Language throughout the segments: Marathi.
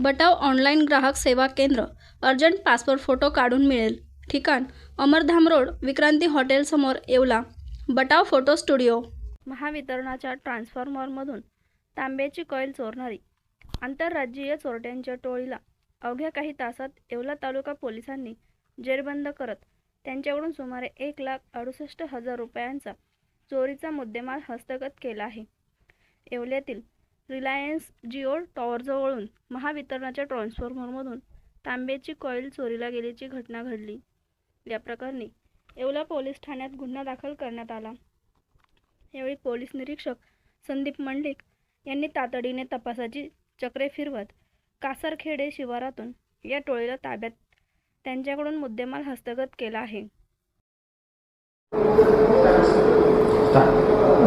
बटाव ऑनलाईन ग्राहक सेवा केंद्र अर्जंट पासपोर्ट फोटो काढून मिळेल. ठिकाण अमरधाम रोड विक्रांती हॉटेलसमोर येवला. Batav photo studio. महावितरणाच्या ट्रान्सफॉर्मरमधून तांब्याची कॉईल चोरणारी आंतरराज्यीय चोरट्यांच्या टोळीला अवघ्या काही तासात येवला तालुका पोलिसांनी जेरबंद करत त्यांच्याकडून सुमारे एक लाख अडुसष्ट हजार रुपयांचा चोरीचा मुद्देमाल हस्तगत केला आहे. येवल्यातील रिलायन्स जिओ टॉवरजवळून महावितरणाच्या ट्रान्सफॉर्मरमधून तांब्याची कॉईल चोरीला गेल्याची घटना घडली. या प्रकरणी येवला पोलीस ठाण्यात गुन्हा दाखल करण्यात आला. यावेळी पोलीस निरीक्षक संदीप मंडलिक यांनी तातडीने तपासाची चक्रे फिरवत कासारखेडे शिवारातून या टोळीला ताब्यात त्यांच्याकडून मुद्देमाल हस्तगत केला आहे.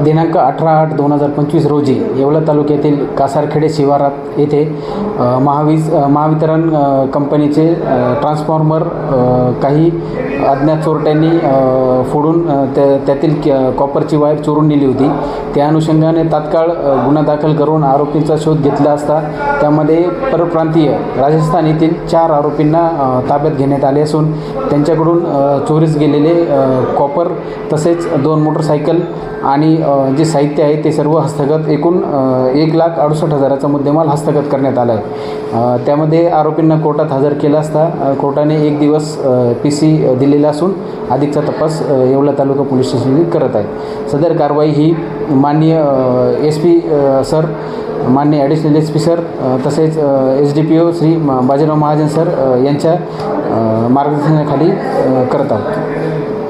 दिनांक अठरा आठ दोन हजार पंचवीस रोजी येवला तालुक्यातील कासारखेडे शिवारात येथे महावीज महावितरण कंपनीचे ट्रान्सफॉर्मर काही अज्ञात चोरट्यांनी फोडून त्या त्यातील कॉपरची वायर चोरून नेली होती. त्या अनुषंगाने तात्काळ गुन्हा दाखल करून आरोपींचा शोध घेतला असता त्यामध्ये परप्रांतीय राजस्थान येथील चार आरोपींना ताब्यात घेण्यात आले असून त्यांच्याकडून चोरीस गेलेले कॉपर तसेच दोन मोटरसायकल आणि जे साहित्य आहे ते सर्व हस्तगत एकूण एक लाख अडुसष्ट हजाराचा मुद्देमाल हस्तगत करण्यात आला आहे त्यामध्ये आरोपींना कोर्टात हजर केला असता कोर्टाने एक दिवस पी सी दिलेला असून अधिकचा तपास येवला तालुका पोलीस स्टेशन करत आहे. सदर कारवाई ही माननीय एस पी सर मान्य ॲडिशनल एस पी सर तसेच S D P O Shri Bajirao Mahajan sir यांच्या मार्गदर्शनाखाली करत आहोत.